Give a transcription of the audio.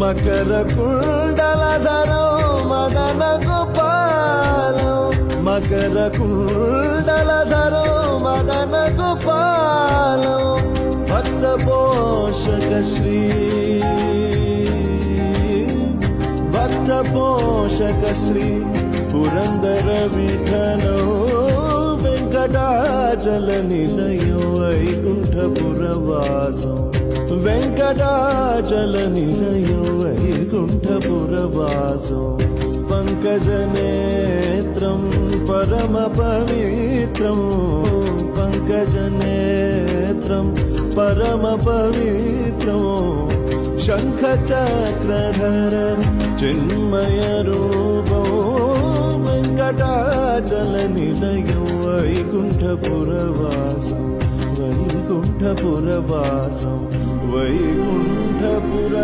మకర కుండలధరం మదన గోపాలం మకర కుండలధరం మదన గోపాలం భక్త పోషక శ్రీ. భక్త పోషక శ్రీ పురందర విఠలో వెంకటాచల నిలయం వైకుంఠపురవాసం వెంకటాచల నిలయం వైకుంఠపురవాసం పంకజనేత్రం పరమ పవిత్రం పంకజనేత్రం పరమ పవిత్రం శంఖచక్రధర చిన్మయ రూపం వెంకటాచల నిలయం వైకుంఠపురవాసం వైకుంఠపురవాసం వైకుంఠపుర